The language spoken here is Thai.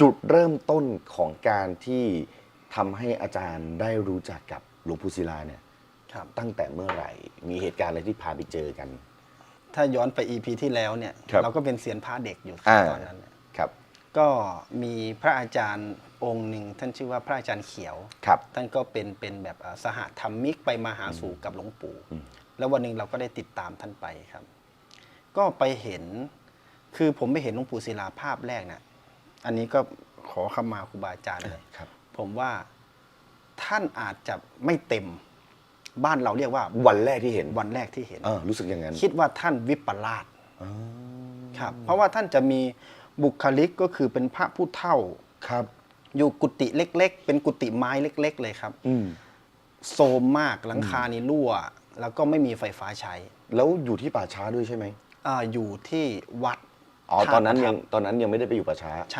จุดเริ่มต้นของการที่ทำให้อาจารย์ได้รู้จักกับหลวงปู่ศิลาเนี่ยครับตั้งแต่เมื่อไหร่ มีเหตุการณ์อะไรที่พาไปเจอกัน ถ้าย้อนไป EP ที่แล้วเนี่ย ครับเราก็เป็นเซียนพระเด็กอยู่อ่า ตอนนั้นเนี่ยครับ ก็มีพระอาจารย์องค์หนึ่งท่านชื่อว่าพระอาจารย์เขียว ครับ ท่านก็เป็นเป็นแบบอ่าสหธรรมิกไปมาหาสู่กับหลวงปู่ อืม แล้ววันหนึ่งเราก็ได้ติดตามท่านไปครับ ก็ไปเห็น คือผมไปเห็นหลวงปู่ศิลาภาพแรกน่ะ อันนี้ก็ขอขมาครูบาอาจารย์เลยครับ ผมว่าท่านอาจจะไม่เต็ม บ้านเราเรียกว่าวันแรกที่เห็นวันแรกที่เห็นเออรู้สึกอย่างนั้นคิดว่าท่านวิปลาสอ๋อครับ เพราะว่าท่านจะมีบุคลิกก็คือเป็นพระผู้เฒ่าครับ อยู่กุฏิเล็ก ๆ เป็นกุฏิไม้เล็ก ๆ เลยครับ อืมโซมมากหลังคานี่รั่ว แล้วก็ไม่มีไฟฟ้าใช้ แล้วอยู่ที่ป่าช้าด้วยใช่ไหมอาอยู่ที่วัดอ๋อท่าตอนนั้นประทัยับงตอนนั้นยังไม่ได้ไปอยู่ป่าช้า